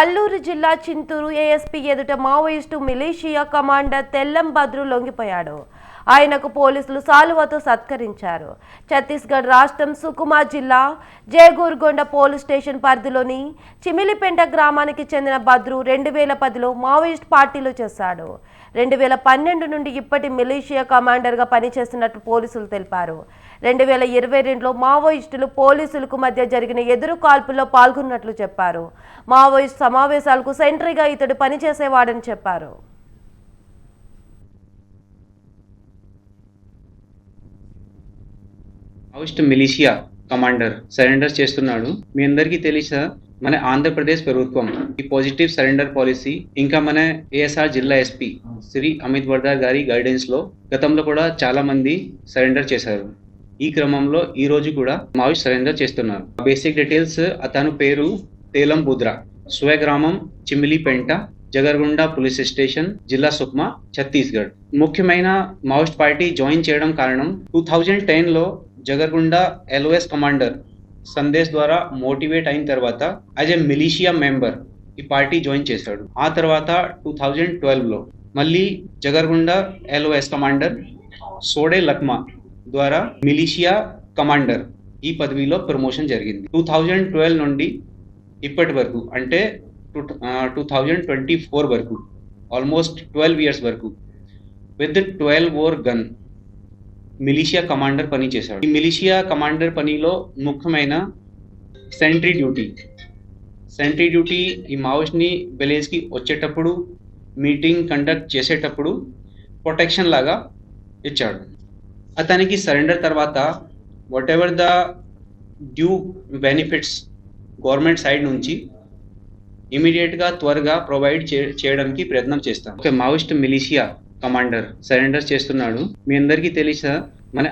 అల్లూరు జిల్లా చింతూరు ఏఎస్పీ ఎదుట Maoist militia commander Tellam Bhadru లొంగిపోయాడు. ఆయనకు పోలీసులు సాలువతో సత్కరించారు. ఛత్తీస్గఢ్ రాష్ట్రం సుకుమా జిల్లా జయగూర్గొండ పోలీస్ స్టేషన్ పరిధిలోని చిమిలిపెంట గ్రామానికి చెందిన బద్రు రెండు వేల పదిలో మావోయిస్ట్ పార్టీలో చేశాడు. రెండు వేల పన్నెండు నుండి ఇప్పటి మిలీషియా కమాండర్గా పనిచేస్తున్నట్టు పోలీసులు తెలిపారు. రెండు వేల ఇరవై రెండులో మావోయిస్టులు పోలీసులకు మధ్య జరిగిన ఎదురు కాల్పుల్లో పాల్గొన్నట్లు చెప్పారు. మావోయిస్ట్ సమావేశాలకు సెంట్రీగా ఇతడు పనిచేసేవాడని చెప్పారు. మావోయిస్ట్ మిలిషియా కమాండర్ సరెండర్ చేస్తున్నాడు. మీ అందరికీ తెలుసా? మన ఆంధ్రప్రదేశ్ ప్రభుత్వం ఈ పాజిటివ్ సరెండర్ పాలసీ ఇంకా మన ఏఎస్ఆర్ జిల్లా ఎస్పీ శ్రీ అమిత్ వర్దార్ గారి గైడెన్స్లో గతంలో కూడా చాలా మంది సరెండర్ చేశారు. ఈ క్రమంలో ఈ రోజు కూడా మావి సరెండర్ చేస్తున్నారు. బేసిక్ డీటెయిల్స్ అతను పేరు తేలం బుద్రా. స్వగ్రామం చిమిలిపెంట జగర్గుండ పోలీస్ స్టేషన్ జిల్లా సుక్మా ఛత్తీస్గఢ్. ముఖ్యమైన మావోయిస్ట్ పార్టీ జాయిన్ చేయడం కారణం టూ థౌజండ్ టెన్లో జగర్గుండ ఎల్ఓఎస్ కమాండర్ సందేశ్ ద్వారా మోటివేట్ అయిన తర్వాత యాజ్ ఎ మిలీషియా మెంబర్ ఈ పార్టీ జాయిన్ చేశాడు. ఆ తర్వాత టూ థౌజండ్ ట్వెల్వ్లో మళ్ళీ జగర్గుండ ఎల్ఓఎస్ కమాండర్ సోడే లక్మా ద్వారా మిలీషియా కమాండర్ ఈ పదవిలో ప్రమోషన్ జరిగింది. టూ థౌజండ్ ట్వెల్వ్ నుండి ఇప్పటి వరకు అంటే two two thousand twenty four వరకు ఆల్మోస్ట్ ట్వెల్వ్ ఇయర్స్ వరకు with twelve or gun militia commander పని చేశాడు. ఈ మిలిషియా కమాండర్ పనిలో ముఖ్యమైన సెంట్రీ డ్యూటీ. సెంట్రీ డ్యూటీ ఈ మావోయిస్ట్ని విలేజ్కి వచ్చేటప్పుడు మీటింగ్ కండక్ట్ చేసేటప్పుడు ప్రొటెక్షన్ లాగా ఇచ్చాడు. అతనికి సరెండర్ తర్వాత whatever the due benefits government side నుంచి ఇమీడియట్గా త్వరగా ప్రొవైడ్ చేయడానికి ప్రయత్నం చేస్తాం. Okay Maoist militia commander surrender చేస్తున్నాడు. మీ అందరికీ తెలుసా? మన